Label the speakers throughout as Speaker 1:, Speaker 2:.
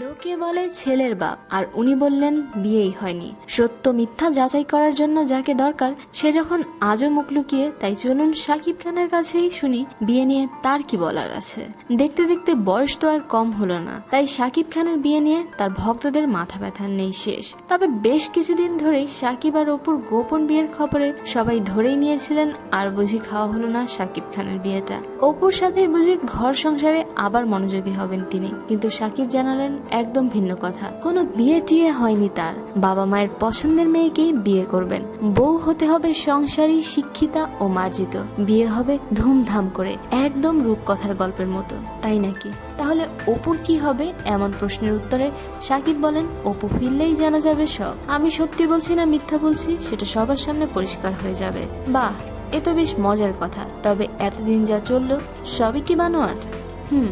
Speaker 1: লোকে বলে ছেলের বাপ, আর উনি বললেন, বিয়েই হয়নি। সত্য মিথ্যা যাচাই করার জন্য যাকে দরকার, সে যখন আজও মুখ লুকিয়ে, তাই চলুন সাকিব খানের কাছেই শুনি, বিয়ে নিয়ে তার কি বলার আছে? দেখতে দেখতে বয়স তো আর কম হলো না, তাই সাকিব খানের বিয়ে নিয়ে তার ভক্তদের মাথা ব্যথা নেই শেষ। তবে বেশ কিছুদিন ধরেই সাকিব আর অপুর গোপন বিয়ের খবরে সবাই ধরেই নিয়েছিলেন, আর বুঝি খাওয়া হলো না সাকিব খানের বিয়েটা। অপুর সাথে বুঝি ঘর সংসারে আবার মনোযোগী হবেন তিনি। কিন্তু সাকিব জানালেন একদম ভিন্ন কথা। কোনো বিয়ে টিয়ে হয়নি তার। বাবা মায়ের পছন্দের মেয়েকেই বিয়ে করবেন। বউ হতে হবে সংসারী, শিক্ষিতা ও মার্জিত। বিয়ে হবে ধুমধাম করে, একদম রূপকথার গল্পের মতো। তাই নাকি? তাহলে অপুর কি হবে? এমন প্রশ্নের উত্তরে সাকিব বলেন, অপু ফিরলেই জানা যাবে সব। আমি সত্যি বলছি না মিথ্যা বলছি, সেটা সবার সামনে পরিষ্কার হয়ে যাবে। বাহ, এ তো বেশ মজার কথা। তবে এতদিন যা চলল, সবই কি বানোয়াট? হুম,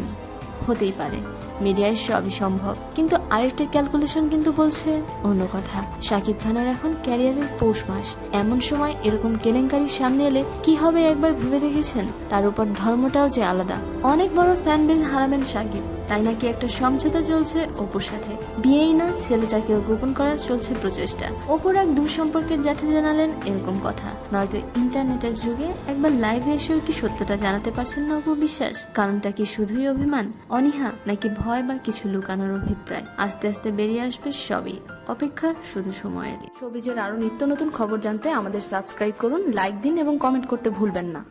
Speaker 1: হতেই পারে। মিডিয়ায় সবই সম্ভব। কিন্তু আরেকটা ক্যালকুলেশন কিন্তু বলছে অন্য কথা। সাকিব খানের এখন ক্যারিয়ারের পৌষ মাস। এমন সময় এরকম কেলেঙ্কারি সামনে এলে কি হবে একবার ভেবে দেখেছেন? তার উপর ধর্মটাও যে আলাদা। অনেক বড় ফ্যান বেজ হারাবেন সাকিব। তাই নাকি একটা সমঝোতা চলছে অপুর সাথে? বিয়েই না, ছেলেটাকেও গোপন করার চলছে প্রচেষ্টা। অপুর এক দূর সম্পর্কের জ্যাঠা জানালেন এরকম কথা। নয়তো ইন্টারনেটের যুগে একবার লাইভে এসেও কি সত্যটা জানাতে পারছেন না অপু বিশ্বাস? কারণটা কি শুধুই অভিমান? অনীহা, নাকি ভয় বা কিছু লুকানোর অভিপ্রায়? আস্তে আস্তে বেরিয়ে আসবে সবই। অপেক্ষা শুধু সময়েরই।
Speaker 2: শোবিজের আরও নিত্য নতুন খবর জানতে আমাদের সাবস্ক্রাইব করুন, লাইক দিন এবং কমেন্ট করতে ভুলবেন না।